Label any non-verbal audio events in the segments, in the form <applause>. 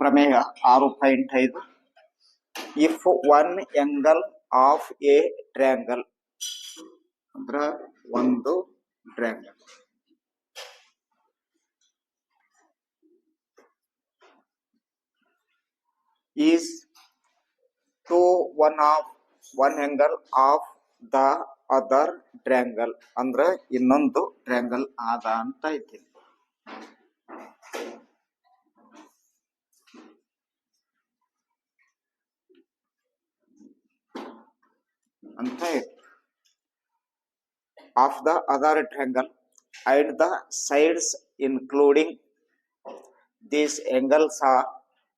ಪ್ರಮೇಯ ಆರು ಪಾಯಿಂಟ್ ಐದು. If one angle of a triangle ಅಂದ್ರ ಒಂದು triangle is to one of one angle of the other triangle ಅಂದ್ರೆ ಇನ್ನೊಂದು ಟ್ರ್ಯಾಂಗಲ್ ಆದ ಅಂತ ಐತಿ ಅಂತ. ಇದೆ of the other triangle and the sides including these angles are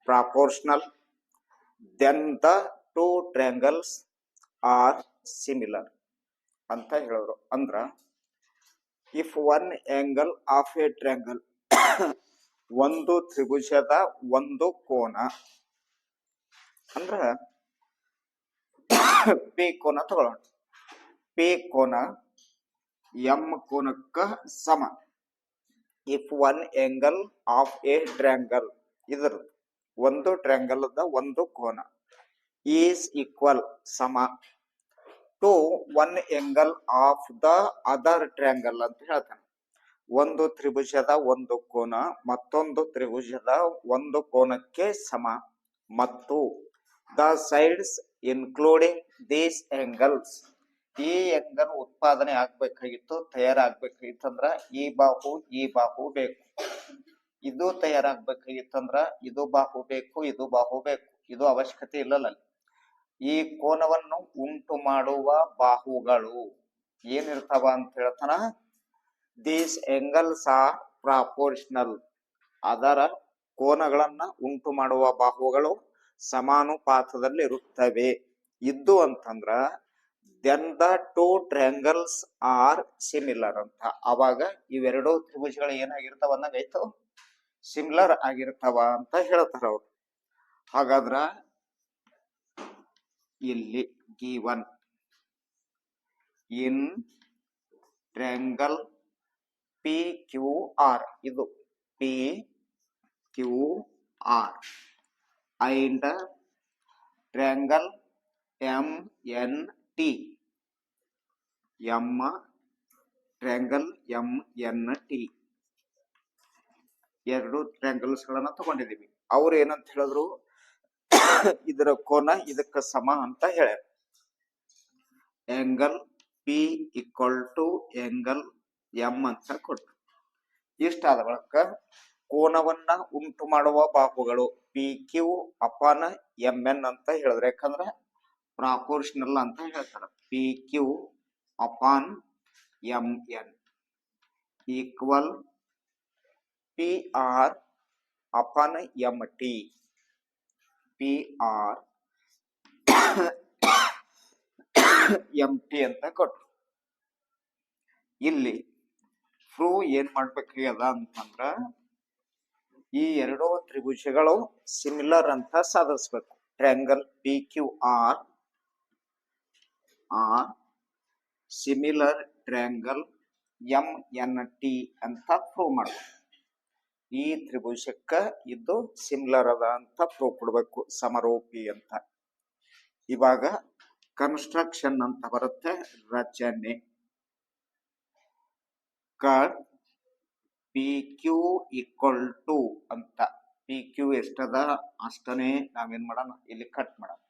proportional. Then the two triangles are similar. ಅಂತ ಹೇಳಿದ್ರು ಅಂದ್ರ if one angle of a triangle ಒಂದು ತ್ರಿಭುಜದ ಒಂದು ಕೋನ, ಅಂದ್ರ <coughs> ಪಿ ಕೋನ ತಗೊಳ್ಳೋಣ. ಪೇ ಕೋನ ಎಂ ಕೋನಕ್ಕ ಸಮ. If one angle of a triangle ಇದ್ರ ಒಂದು ಟ್ರ್ಯಾಂಗಲ್ ಒಂದು ಕೋನ. ಈಸ್ ಈಕ್ವಲ್ ಸಮ. To one angle of the other triangle ಅಂತ ಹೇಳ್ತಾನೆ. ಒಂದು ತ್ರಿಭುಜದ ಒಂದು ಕೋನ, ಮತ್ತೊಂದು ತ್ರಿಭುಜದ ಒಂದು ಕೋನಕ್ಕೆ ಸಮ. ಮತ್ತು the sides including these angles ಈ ಎಂಗಲ್ ಉತ್ಪಾದನೆ ಆಗ್ಬೇಕಾಗಿತ್ತು ತಯಾರಾಗ್ಬೇಕಾಗಿತ್ತಂದ್ರ ಈ ಬಾಹು ಈ ಬಾಹು ಬೇಕು. ಇದು ತಯಾರಾಗ್ಬೇಕಾಗಿತ್ತಂದ್ರ ಇದು ಬಾಹು ಬೇಕು, ಇದು ಬಾಹು ಬೇಕು. ಇದು ಅವಶ್ಯಕತೆ ಇಲ್ಲಲ್ಲ. ಈ ಕೋನವನ್ನು ಉಂಟು ಮಾಡುವ ಬಾಹುಗಳು ಏನಿರ್ತಾವ ಅಂತ ಹೇಳ್ತಾನ? ದೀಸ್ ಎಂಗಲ್ಸ್ ಆರ್ ಪ್ರಾಪೋರ್ಷನಲ್ ಅದರ ಕೋನಗಳನ್ನ ಉಂಟು ಮಾಡುವ ಬಾಹುಗಳು ಸಮಾನುಪಾತದಲ್ಲಿ ಇರುತ್ತವೆ ಇದ್ದು ಅಂತಂದ್ರ then the two triangles are similar ಅಂತ. ಅವಾಗ ಇವೆರಡೂ ತ್ರಿಭುಜಗಳು ಏನಾಗಿರ್ತಾವ ಅನ್ನಂಗಾಯ್ತು? ಸಿಮಿಲರ್ ಆಗಿರ್ತಾವ ಅಂತ ಹೇಳ್ತಾರ ಅವ್ರು. ಹಾಗಾದ್ರ ಇಲ್ಲಿ given in triangle P Q R ಇದು P Q R and triangle M N T. M triangle M N T. ಎರಡು ಟ್ರ್ಯಾಂಗಲ್ಸ್ ಗಳನ್ನ ತಗೊಂಡಿದೀವಿ. ಅವ್ರು ಏನಂತ ಹೇಳಿದ್ರು, ಇದರ ಕೋನ ಇದಕ್ಕೆ ಸಮ ಅಂತ ಹೇಳ್ಯಾರ. Angle P equal to angle M ಅಂತ ಕೊಟ್ರು. ಇಷ್ಟಾದ ಬಳಿಕ ಕೋನವನ್ನ ಉಂಟು ಮಾಡುವ ಬಾಹುಗಳು. P Q upon M N ಅಂತ ಹೇಳಿದ್ರೆ ಯಾಕಂದ್ರೆ ಪ್ರಾಪೋರ್ಷನಲ್ ಅಂತ ಹೇಳ್ತಾರೆ. P Q upon M N equal P R upon M T P R M T ಅಂತ ಕೊಟ್ಟು ಇಲ್ಲಿ ಫ್ರೂ ಏನ್ ಮಾಡ್ಬೇಕಾಗ್ಯದ ಅಂತಂದ್ರ ಈ ಎರಡು ತ್ರಿಭುಜಗಳು ಸಿಮಿಲರ್ ಅಂತ ಸಾಧಿಸ್ಬೇಕು. Triangle P Q R are similar triangle M N T ಅಂತ ಪ್ರೂವ್ ಮಾಡಬೇಕು. ಈ ತ್ರಿಭುಜಕ್ಕೆ ಇದು ಸಿಮಿಲರ್ ಅದ ಅಂತ ಪ್ರೂವ್ ಕೊಡ್ಬೇಕು, ಸಮರೋಪಿ ಅಂತ. ಇವಾಗ ಕನ್ಸ್ಟ್ರಕ್ಷನ್ ಅಂತ ಬರುತ್ತೆ, ರಚನೆ. Cut P Q equal to ಅಂತ. ಪಿ ಕ್ಯೂ ಎಷ್ಟದ? ಅಷ್ಟನೇ ನಾವೇನು ಮಾಡೋಣ? ಇಲ್ಲಿ ಕಟ್ ಮಾಡೋಣ.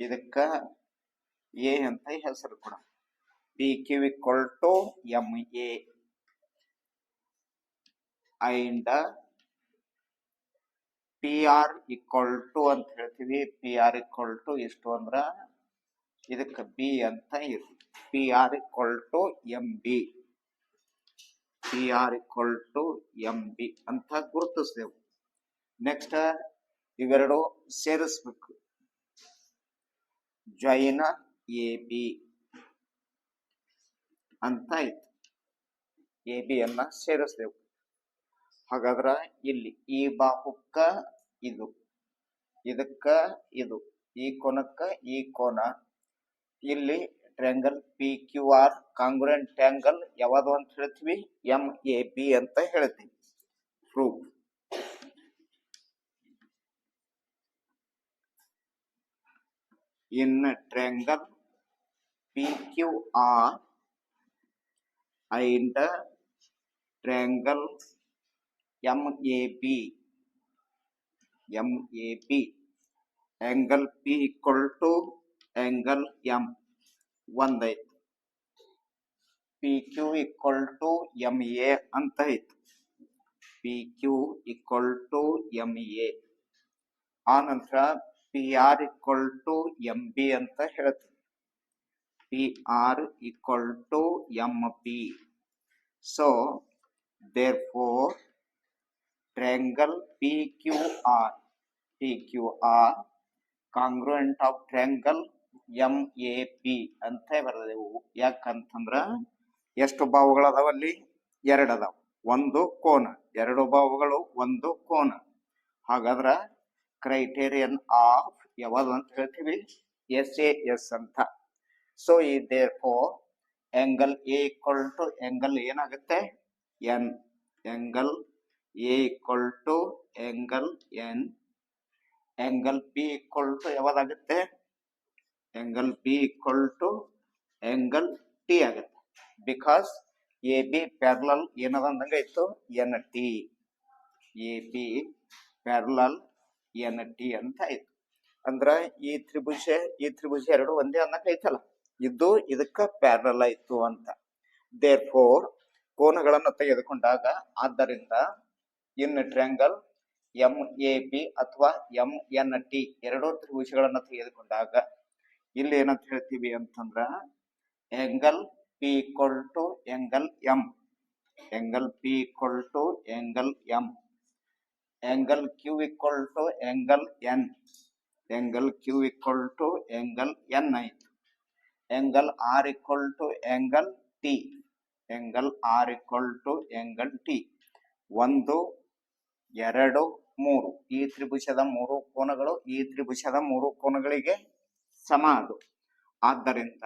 ಇದಕ್ಕ ಎ ಅಂತ ಹೆಸರು ಕೊಡ P Q equal to M A and P R equal to ಅಂತ ಹೇಳ್ತೀವಿ. ಪಿ ಆರ್ ಈಕ್ವಲ್ ಟು ಎಷ್ಟು ಅಂದ್ರೆ? ಇದಕ್ಕೆ ಬಿ ಅಂತ ಇರ್ತೀವಿ P R equal to M B P R equal to M B ಅಂತ ಗುರುತಿಸ್ದೆವು. ನೆಕ್ಸ್ಟ್ ಇವೆರಡು ಸೇರಿಸ್ಬೇಕು. ಜೈನ ಎ ಬಿ ಅಂತ ಆಯ್ತು ಎ ಬಿ ಅನ್ನ ಸೇರಿಸ್ದೆವು. ಹಾಗಾದ್ರೆ ಇಲ್ಲಿ ಈ ಬಾಹುಕ್ಕ ಇದು, ಇದಕ್ಕ ಇದು, ಈ ಕೋನಕ್ಕ ಈ ಕೋನ. ಇಲ್ಲಿ triangle P Q R congruent triangle यूती M A B अंतरती proof in triangle P Q R and triangle M A B M A B angle P equal to angle M ಒಂದೈತಿ P Q equal to M A ಅಂತ ಐತಿ P Q equal to M A ಆ ನಂತರ P R equal to M B ಅಂತ ಹೇಳ್ತೀವಿ P R equal to M B so therefore triangle P Q R P Q M A P ಅಂತ ಬರೆದೆವು ಯಾಕಂತಂದ್ರ ಎಷ್ಟು ಬಾವುಗಳದಾವ ಅದಾವಲ್ಲಿ ಎರಡು ಅದಾವ. ಒಂದು ಕೋನ. ಎರಡು ಬಾವುಗಳು ಒಂದು ಕೋನ. ಹಾಗಾದ್ರ ಕ್ರೈಟೇರಿಯನ್ ಆಫ್ ಯಾವುದು ಅಂತ ಹೇಳ್ತೀವಿ? ಎಸ್ ಎ ಎಸ್ ಅಂತ. ಸೊ ಈ therefore angle A equal to angle ಏನಾಗುತ್ತೆ? N angle A equal to angle N angle P equal to ಯಾವ್ದಾಗುತ್ತೆ? Angle B equal to angle T ಆಗುತ್ತೆ. ಬಿಕಾಸ್ ಎ ಬಿ ಪ್ಯಾರಲಲ್ ಏನದ ಅಂದಂಗೆ ಇತ್ತು? N T A B parallel N T ಅಂತ ಆಯ್ತು ಅಂದ್ರ ಈ ತ್ರಿಭುಜ ಈ ತ್ರಿಭುಜ ಎರಡು ಒಂದೇ ಅನ್ನಕ್ಕೆ ಐತಲ್ಲ. ಇದು ಇದಕ್ಕ ಪ್ಯಾರಲ್ ಆಯ್ತು ಅಂತ. ದೇರ್ ಫೋರ್ ಕೋನಗಳನ್ನು ತೆಗೆದುಕೊಂಡಾಗ ಆದ್ದರಿಂದ in triangle M A B ಅಥವಾ ಎಂ ಎನ್ ಟಿ ಎರಡೂ ತ್ರಿಭುಜಗಳನ್ನು ತೆಗೆದುಕೊಂಡಾಗ ಇಲ್ಲಿ ಏನಂತ ಹೇಳ್ತೀವಿ ಅಂತಂದ್ರ angle P equal to angle M angle P equal to angle M angle Q equal to angle N angle Q equal to angle N ಆಯ್ತು. Angle R equal to angle T angle R equal to angle T ಒಂದು, ಎರಡು, ಮೂರು. ಈ ತ್ರಿಭುಜದ ಮೂರು ಕೋನಗಳು ಈ ತ್ರಿಭುಜದ ಮೂರು ಕೋನಗಳಿಗೆ ಸಮ ಅದು. ಆದ್ದರಿಂದ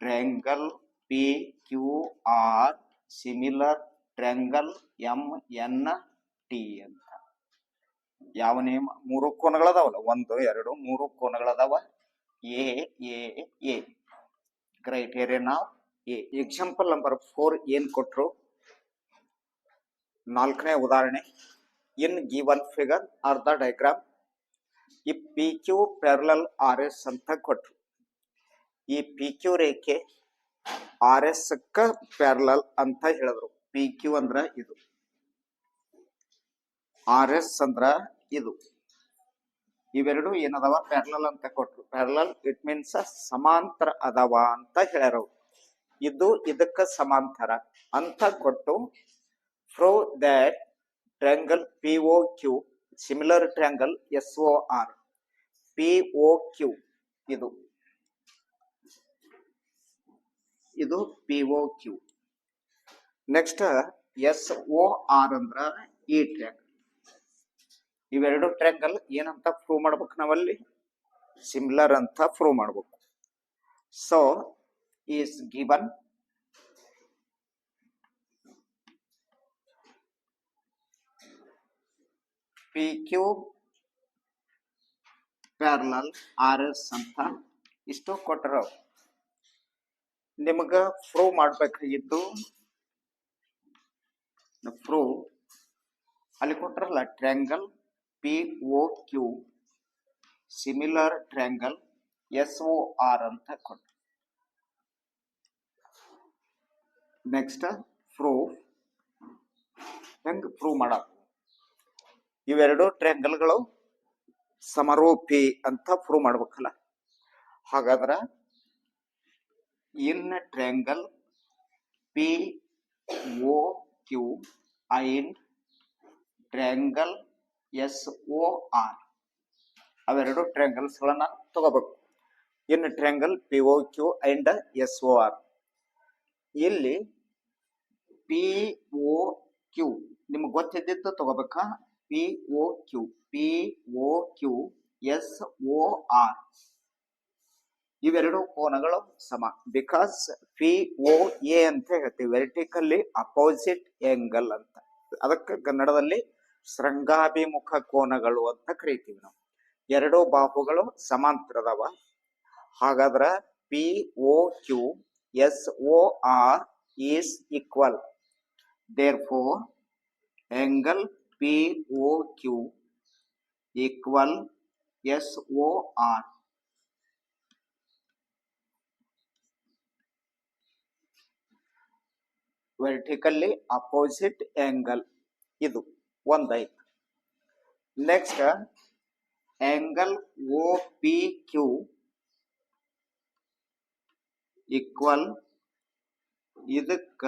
triangle P Q R similar triangle M N T ಅಂತ. ಯಾವ ನೇಮ ಮೂರು ಕೋನಗಳದಾವಲ್ಲ? ಒಂದು, ಎರಡು, ಮೂರು ಕೋನಗಳದಾವ? A A A. Criterion of A. Example number four ಏನ್ ಕೊಟ್ರು? ನಾಲ್ಕನೇ ಉದಾಹರಣೆ. In given figure are the diagram ಈ P Q parallel R S ಅಂತ ಕೊಟ್ರು. ಈ ಪಿ ಕ್ಯೂ ರೇಖೆ ಆರ್ ಎಸ್ ಪ್ಯಾರಲಲ್ ಅಂತ ಹೇಳಿದ್ರು. ಪಿ ಕ್ಯೂ ಅಂದ್ರ ಇದು. ಆರ್ ಎಸ್ ಅಂದ್ರ ಇದು. ಇವೆರಡು ಏನದಾವ? ಪ್ಯಾರಲಲ್ ಅಂತ ಕೊಟ್ರು. ಪ್ಯಾರಲಲ್ ಇಟ್ ಮೀನ್ಸ್ ಸಮಾಂತರ ಅದಾವ ಅಂತ ಹೇಳ್ಯಾರ ಇದು ಇದಕ್ಕ ಸಮಾಂತರ ಅಂತ ಕೊಟ್ಟು prove that S O R P O Q ಇದು. ಇದು P O Q next S O R ಅಂದ್ರ ಈ ಟ್ರ್ಯಾಂಗಲ್ ಇವೆರಡು ಟ್ರ್ಯಾಂಗಲ್ ಏನಂತ ಪ್ರೂವ್ ಮಾಡ್ಬೇಕು ನಾವಲ್ಲಿ? ಸಿಮಿಲರ್ ಅಂತ ಪ್ರೂವ್ ಮಾಡ್ಬೇಕು. So is given P Q parallel R S ಅಂತ ಇಷ್ಟು ಕೊಟ್ಟರು ನಿಮಗ ಪ್ರೂವ್ ಮಾಡಬೇಕಾಗಿತ್ತು ಪ್ರೂವ್ ಅಲ್ಲಿ ಕೊಟ್ಟರಲ್ಲ triangle P O Q similar triangle S O R ಅಂತ ಕೊಟ್ಟರು ನೆಕ್ಸ್ಟ್ ಪ್ರೂಫ್ ಹೆಂಗ್ ಪ್ರೂವ್ ಮಾಡಕ್? ಇವೆರಡು ಟ್ರ್ಯಾಂಗಲ್ಗಳು ಸಮರೂಪಿ ಅಂತ ಪ್ರೂವ್ ಮಾಡ್ಬೇಕಲ್ಲ. ಹಾಗಾದ್ರೆ in triangle P O Q in triangle S O R ಅವೆರಡು ಟ್ರ್ಯಾಂಗಲ್ಸ್ ಗಳನ್ನ ತಗೋಬೇಕು. In triangle P O Q and S O R ಇಲ್ಲಿ ಪಿ ಒ ಕ್ಯೂ ನಿಮ್ಗೆ ಗೊತ್ತಿದ್ದಿದ್ದು ತಗೋಬೇಕಾ? P O Q P O Q S O R ಇವೆರಡು ಕೋನಗಳು ಸಮ. ಬಿಕಾಸ್ ಪಿ ಒ ಎ ಅಂತ ಹೇಳ್ತೀವಿ. ವೆರ್ಟಿಕಲ್ಲಿ ಅಪೋಸಿಟ್ ಎಂಗಲ್ ಅಂತ. ಅದಕ್ಕೆ ಕನ್ನಡದಲ್ಲಿ ಶೃಂಗಾಭಿಮುಖ ಕೋನಗಳು ಅಂತ ಕರಿತೀವಿ ನಾವು. ಎರಡು ಬಾಹುಗಳು ಸಮಾಂತರದವ. ಹಾಗಾದ್ರೆ P O Q S O R is equal therefore angle POQ equal SOR. Vertically opposite angle ಇದು ಒಂದೈತು next angle O P Q equal ಇದಕ್ಕ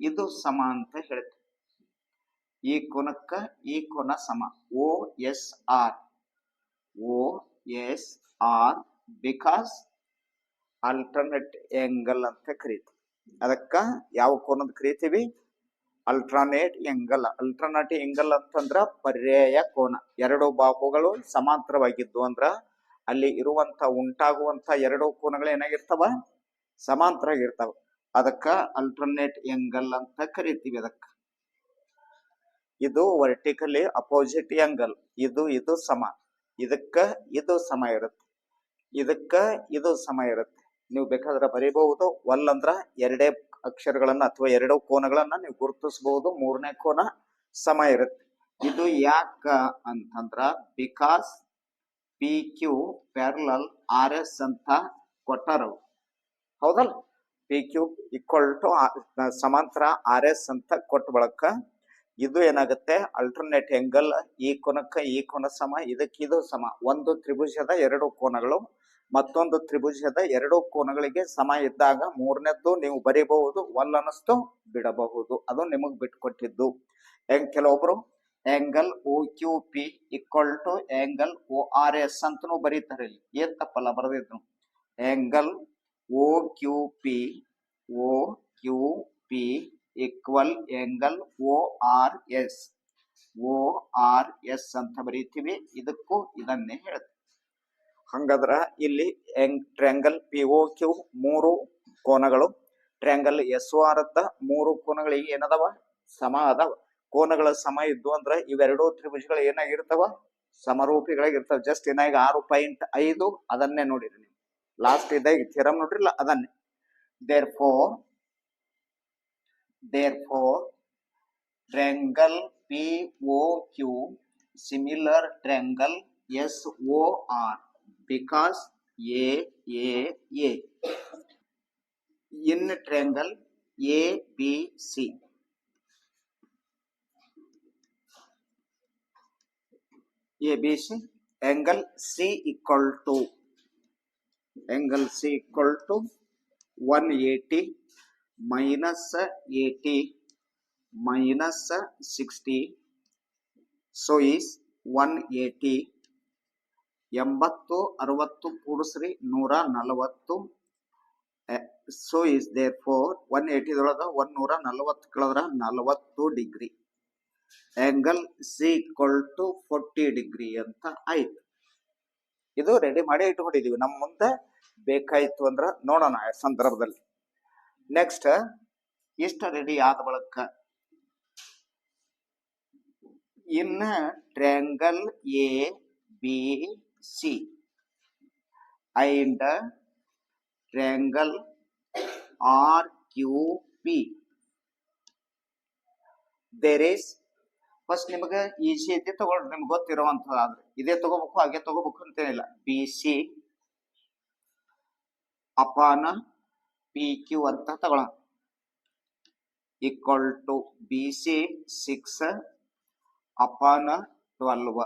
ಇದು ಸಮ ಅಂತ ಹೇಳ್ತೀವಿ ಈ ಕೋನಕ್ಕ ಈ ಕೋನ ಸಮ. O S R. O S R because alternate angle ಅಂತ ಕರೀತೀವಿ. ಅದಕ್ಕ ಯಾವ ಕೋನದ ಕರಿತೀವಿ? ಅಲ್ಟ್ರಾನೇಟ್ ಎಂಗಲ್. ಅಲ್ಟರ್ನೇಟ್ ಎಂಗಲ್ ಅಂತಂದ್ರ ಪರ್ಯಾಯ ಕೋನ. ಎರಡು ಬಾಹುಗಳು ಸಮಾಂತರವಾಗಿದ್ದು ಅಂದ್ರ ಅಲ್ಲಿ ಇರುವಂತ ಉಂಟಾಗುವಂತ ಎರಡು ಕೋನಗಳು ಏನಾಗಿರ್ತಾವ? ಸಮಾಂತರ ಆಗಿರ್ತಾವ ಅದಕ್ಕ ಅಲ್ಟರ್ನೇಟ್ ಎಂಗಲ್ ಅಂತ ಕರಿತೀವಿ ಅದಕ್ಕ. ಇದು ವರ್ಟಿಕಲಿ ಅಪೋಸಿಟ್ ಆಂಗಲ್ ಇದು ಇದು ಸಮ. ಇದಕ್ಕ ಇದು ಸಮ ಇರುತ್ತೆ. ಇದಕ್ಕ ಇದು ಸಮ ಇರುತ್ತೆ. ನೀವು ಬೇಕಾದ್ರೆ ಬರೀಬಹುದು. ಒಲ್ ಅಂದ್ರ ಎರಡೇ ಅಕ್ಷರಗಳನ್ನ ಅಥವಾ ಎರಡು ಕೋನಗಳನ್ನ ನೀವು ಗುರುತಿಸಬಹುದು. ಮೂರನೇ ಕೋನ ಸಮ ಇರುತ್ತೆ. ಇದು ಯಾಕ ಅಂತಂದ್ರ because P Q parallel R S ಅಂತ ಕೊಟ್ಟಾರ. ಹೌದಲ್ ಪಿ ಕ್ಯೂ ಈಕ್ವಲ್ ಟು ಸಮಾಂತರ ಆರ್ ಎಸ್ ಅಂತ ಕೊಟ್ಟ ಬಳಕ ಇದು ಏನಾಗುತ್ತೆ? ಅಲ್ಟರ್ನೇಟ್ ಎಂಗಲ್ ಈ ಕೋನಕ್ಕೆ ಈ ಕೋನ ಸಮ, ಇದಕ್ಕೆ ಇದು ಸಮ. ಒಂದು ತ್ರಿಭುಜದ ಎರಡು ಕೋನಗಳು, ಮತ್ತೊಂದು ತ್ರಿಭುಜದ ಎರಡು ಕೋನಗಳಿಗೆ ಸಮ ಇದ್ದಾಗ ಮೂರನೇದ್ದು ನೀವು ಬರೀಬಹುದು ಒಲ್ ಅನ್ನಿಸ್ತು ಬಿಡಬಹುದು. ಅದು ನಿಮಗ್ ಬಿಟ್ಕೊಟ್ಟಿದ್ದು. ಹೆಂಗ್ ಕೆಲವೊಬ್ರು? Angle O Q P equal to angle O R S ಅಂತನೂ ಬರೀತಾರೆ ಇಲ್ಲಿ. ಏನ್ ತಪ್ಪಲ್ಲ ಬರೆದಿದ್ರು angle O Q P O Q equal angle O R S O R S ಅಂತ ಬರೀತೀವಿ. ಇದಕ್ಕೂ ಇದನ್ನೇ ಹೇಳ್ತೀವಿ ಹಂಗಾದ್ರ ಇಲ್ಲಿ ಟ್ರ್ಯಾಂಗಲ್ ಪಿ ಓ ಕ್ಯೂ ಮೂರು ಕೋನಗಳು. ಟ್ರ್ಯಾಂಗಲ್ ಎಸ್ ಓ ಆರ್ ಅಂತ ಮೂರು ಕೋನಗಳಿಗೆ ಏನದವ? ಸಮ ಅದಾವ. ಕೋನಗಳ ಸಮ ಇದ್ದು ಅಂದ್ರ ಇವೆರಡೂ ತ್ರಿಭುಜಗಳು ಏನಾಗಿರ್ತಾವ? ಸಮರೂಪಿಗಳಾಗಿರ್ತಾವ ಜಸ್ಟ್ ಏನಾಗ ಆರು ಪಾಯಿಂಟ್ ಐದು ಅದನ್ನೇ ನೋಡಿರಿ ನೀವು. ಲಾಸ್ಟ್ ಇದ್ದಾಗ ಥಿರಮ್ ನೋಡ್ರಿಲ್ಲ? ಅದನ್ನೇ. Therefore therefore triangle POQ similar triangle SOR because A A A in triangle ABC ABC angle C equal to angle C equal to 180 minus 80 minus 60 so one 180 ಎಂಬತ್ತು, ಅರವತ್ತು ಕೂಡಿಸ್ರಿ, ನೂರ ನಲವತ್ತು. So is therefore one ಏಟಿದೊಳಗ one ನೂರ ನಲವತ್ತು ಕಳೆದ್ರ ನಲವತ್ತು degree. Angle C equal to forty degree ಅಂತ ಆಯ್ತು. ಇದು ರೆಡಿ ಮಾಡಿ ಇಟ್ಕೊಂಡಿದ್ದೀವಿ ನಮ್ಮ ಮುಂದೆ ಬೇಕಾಯಿತು ಅಂದ್ರೆ ನೋಡೋಣ ಸಂದರ್ಭದಲ್ಲಿ. ನೆಕ್ಸ್ಟ್ ಇಷ್ಟ ರೆಡಿ ಆದ ಬಳಿಕ. ಇನ್ನ triangle A B C and triangle R Q P there is first ನಿಮಗೆ ಈಸಿ ಐತಿ ತಗೊಳ್ರಿ, ನಿಮ್ಗೆ ಗೊತ್ತಿರುವಂತದ್ದು ಆದ್ರೆ ಇದೇ ತಗೋಬೇಕು, ಹಾಗೆ ತಗೋಬೇಕು ಅಂತೇನಿಲ್ಲ. B C upon P Q ಅಂತ ತಗೊಳ್ಳೋಣ equal to B C six upon twelve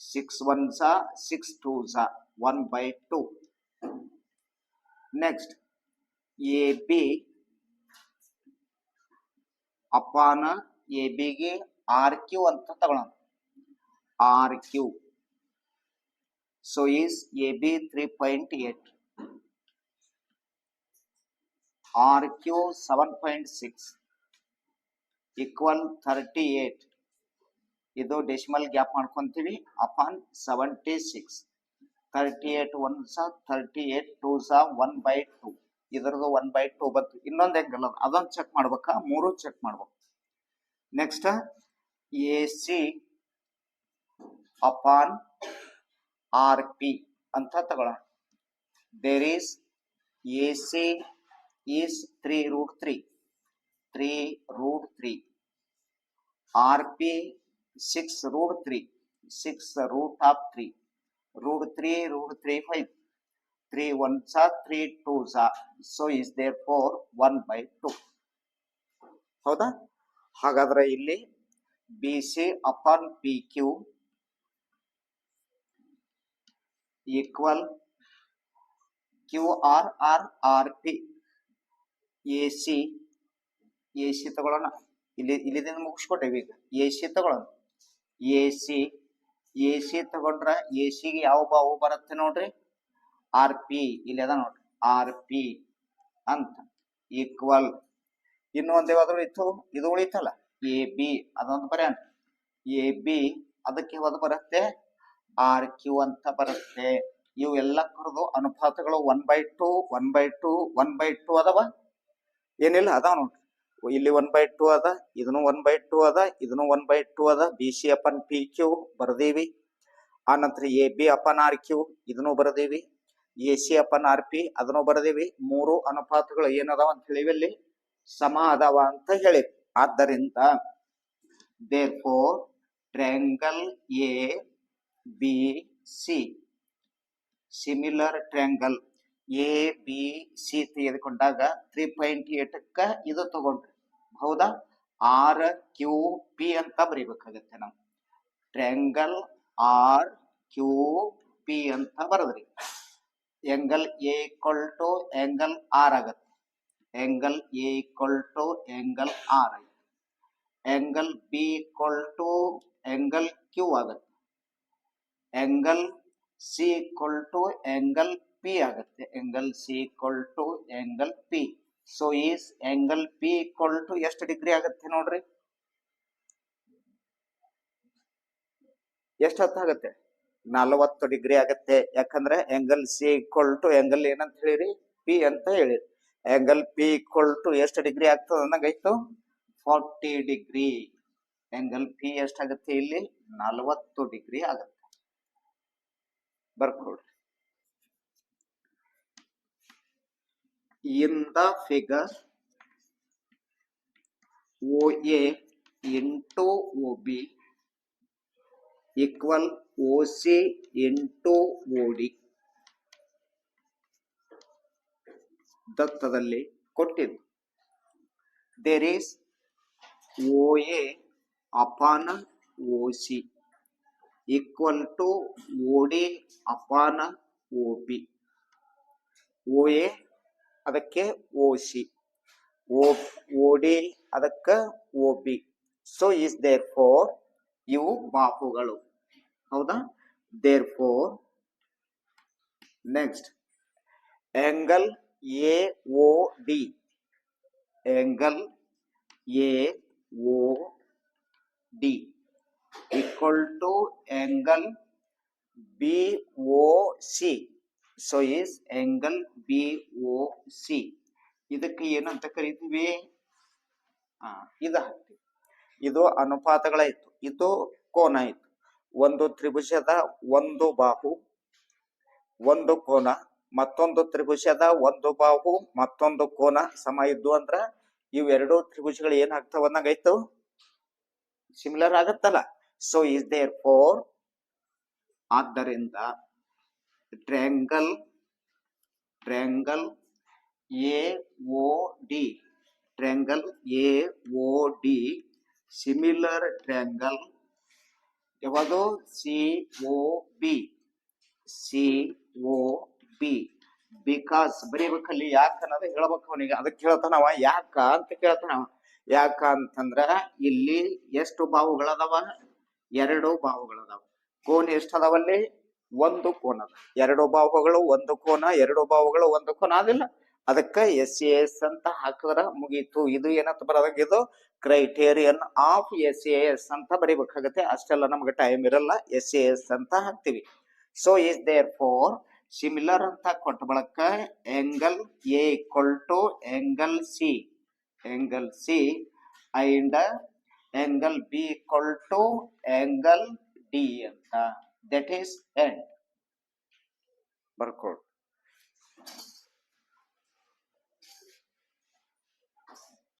six one Jha six two Jha one by two next A B upon A ಬಿಗೆ ಆರ್ ಕ್ಯೂ ಅಂತ ತಗೊಳ್ಳೋಣ R Q so is A B three point eight R Q seven point six, equal thirty eight. ಇದು decimal gap ಮಾಡ್ಕೊಂತೀವಿ, upon seventy six. Thirty eight one ಸ thirty eight two ಸ one by two. ಇದರದ್ದು one by two ಬಂತು ಇನ್ನೊಂದು ಹೆಂಗಲ್ಲ ಅದೊಂದು check ಮಾಡ್ಬೇಕಾ? ಮೂರು ಚೆಕ್ ಮಾಡ್ಬೇಕು. Next A C upon R P ಅಂತ ತಗೊಳ್ಳೋಣ. There is A C is three root three three root three R P six root three six root of three root three root three five three one saw three two saw so is therefore one by two ಹೌದಾ? ಹಾಗಾದ್ರೆ ಇಲ್ಲಿ B C upon P Q equal Q R R R P A C A C ತಗೊಳ್ಳೋಣ. ಇಲ್ಲಿ ಇಲ್ಲಿದಿಂದ ಮುಗಿಸ್ಕೊಟ್ಟೇವಿ ಈಗ. A C ತಗೊಳ್ಳೋಣ. A C A C ತಗೊಂಡ್ರ ಎ ಸಿಗೆ ಯಾವ ಬಾವು ಬರುತ್ತೆ ನೋಡ್ರಿ? ಆರ್ ಪಿ, ಇಲ್ಲಿ ಅದ ನೋಡ್ರಿ. ಆರ್ ಪಿ ಅಂತ. ಈಕ್ವಲ್ ಇನ್ನು ಒಂದು ಯಾವ್ದಾದ್ರು ಇತ್ತು? ಇದು ಉಳಿತಲ್ಲ. ಎ ಬಿ, ಅದೊಂದು ಬರೆಯೋಣ ಎ ಬಿ, ಅದಕ್ಕೆ ಯಾವ್ದು ಬರುತ್ತೆ? ಆರ್ ಕ್ಯೂ ಅಂತ ಬರುತ್ತೆ. ಇವು ಎಲ್ಲ ಕರೆದು ಅನುಪಾತಗಳು one by two one by two one by two ಅದಾವ. ಏನಿಲ್ಲ, ಅದಾವ ನೋಡ್ರಿ. ಇಲ್ಲಿ ಒನ್ ಬೈ ಟು ಅದ, ಇದನ್ನು ಒನ್ ಬೈ ಟು ಅದ, ಇದನ್ನು ಒನ್ ಬೈ ಟು ಅದ. B C upon P Q ಬರ್ದೇವಿ. ಆ ನಂತರ A B upon R Q ಇದನ್ನು ಬರ್ದೇವಿ. A C upon R P ಅದನ್ನು ಬರ್ದೇವಿ. ಮೂರು ಅನುಪಾತಗಳು ಏನದಾವ ಅಂತ ಹೇಳಿವಿ ಇಲ್ಲಿ. ಸಮ ಅದಾವ ಅಂತ ಹೇಳಿ ಆದ್ದರಿಂದ therefore triangle A B C similar triangle A B C ತೆಗೆದುಕೊಂಡಾಗ ತ್ರೀ ಪಾಯಿಂಟ್ ಏಟಕ್ಕ ಇದು ತಗೊಂಡ್ರಿ ಹೌದಾ ಆರ್ ಕ್ಯೂ ಪಿ ಅಂತ ಬರೀಬೇಕಾಗತ್ತೆ ನಾವು ಟ್ರ್ಯಾಂಗಲ್ ಆರ್ ಕ್ಯೂ ಪಿ ಅಂತ ಬರದ್ರಿ angle A equal to angle R ಆಗತ್ತೆ angle A equal to angle R ಆಗುತ್ತೆ angle B equal to angle Q ಆಗುತ್ತೆ angle C equal to angle P ಆಗುತ್ತೆ. Angle C equal to angle P so is angle P equal to ಎಷ್ಟು degree ಆಗುತ್ತೆ ನೋಡ್ರಿ? ಎಷ್ಟು ಹೊತ್ತಾಗತ್ತೆ ನಲವತ್ತು degree ಆಗತ್ತೆ. ಯಾಕಂದ್ರೆ angle C equal to angle ಏನಂತ ಹೇಳಿರಿ? ಪಿ ಅಂತ ಹೇಳಿರಿ. ಎಂಗಲ್ ಪಿ ಈಕ್ವಲ್ ಟು ಎಷ್ಟು ಡಿಗ್ರಿ ಆಗ್ತದೆ ಅನ್ನಂಗಾಯ್ತು? ಫಾರ್ಟಿ ಡಿಗ್ರಿ ಎಂಗಲ್ ಪಿ ಎಷ್ಟಾಗತ್ತೆ ಇಲ್ಲಿ? ನಲವತ್ತು ಡಿಗ್ರಿ ಆಗುತ್ತೆ. ಬರ್ಕೊಳ್ರಿ in the figure OA into OB equal OC into OD ದತ್ತದಲ್ಲಿ ಕೊಟ್ಟಿದ್ದು. There is O A upon O C equal to O D upon O B O A ಅದಕ್ಕೆ O C O O D ಅದಕ್ಕೆ O B so is therefore ಇವು ಬಾಹುಗಳು ಹೌದಾ therefore next angle A O D angle A O D equal to angle BOC. So is angle BOC. ಇದಕ್ಕೆ ಏನಂತ ಕರಿತೀವಿ? ಇದು ಹಾಕ್ತೀವಿ. ಇದು ಅನುಪಾತಗಳಾಯ್ತು ಇದು ಕೋನ ಆಯ್ತು ಒಂದು ತ್ರಿಭುಜದ ಒಂದು ಬಾಹು, ಒಂದು ಕೋನ, ಮತ್ತೊಂದು ತ್ರಿಭುಜದ ಒಂದು ಬಾಹು, ಮತ್ತೊಂದು ಕೋನ ಸಮ ಇದ್ದು ಅಂದ್ರ ಇವೆರಡು ತ್ರಿಭುಜಗಳು ಏನಾಗ್ತಾವ ಅನ್ನಂಗಾಯ್ತು? ಸಿಮಿಲರ್ ಆಗತ್ತಲ್ಲ. ಸೊ ಇಸ್ ದೇರ್ ಫೋರ್ ಆದ್ದರಿಂದ triangle triangle A O D, triangle A O D, similar triangle, ಯಾವುದು C O B, C O B, because ಬರೀಬೇಕಲ್ಲಿ ಯಾಕೆ ಅನ್ನೋದು ಹೇಳ್ಬೇಕು ಅವನಿಗೆ. ಅದಕ್ಕೆ ಹೇಳ್ತಾನವ ಯಾಕ ಅಂತ ಕೇಳ್ತಾನವ ಯಾಕ ಅಂತಂದ್ರ ಇಲ್ಲಿ ಎಷ್ಟು ಬಾವುಗಳದಾವ? ಎರಡು ಬಾವುಗಳದಾವ. ಕೋನ್ ಎಷ್ಟು ಅದಾವಲ್ಲಿ? ಒಂದು ಕೋನ. ಎರಡು ಬಾಹುಗಳು ಒಂದು ಕೋನ, ಎರಡು ಬಾಹುಗಳು ಒಂದು ಕೋನ. ಅದಿಲ್ಲ ಅದಕ್ಕ ಎಸ್ ಎಸ್ ಅಂತ ಹಾಕಿದ್ರ ಮುಗೀತು. ಇದು ಏನಂತ ಬರೋದಾಗ ಇದು ಕ್ರೈಟೇರಿಯನ್ ಆಫ್ ಎಸ್ ಎಸ್ ಅಂತ ಬರಿಬೇಕಾಗತ್ತೆ. ಅಷ್ಟೆಲ್ಲ ನಮ್ಗೆ ಟೈಮ್ ಇರಲ್ಲ. ಎಸ್ ಎಸ್ ಅಂತ ಹಾಕ್ತಿವಿ. So is therefore similar ಅಂತ ಕೊಟ್ಟ ಬಳಕ angle A equal to angle C angle C and angle B equal to angle D ಅಂತ. that is end. Barcode.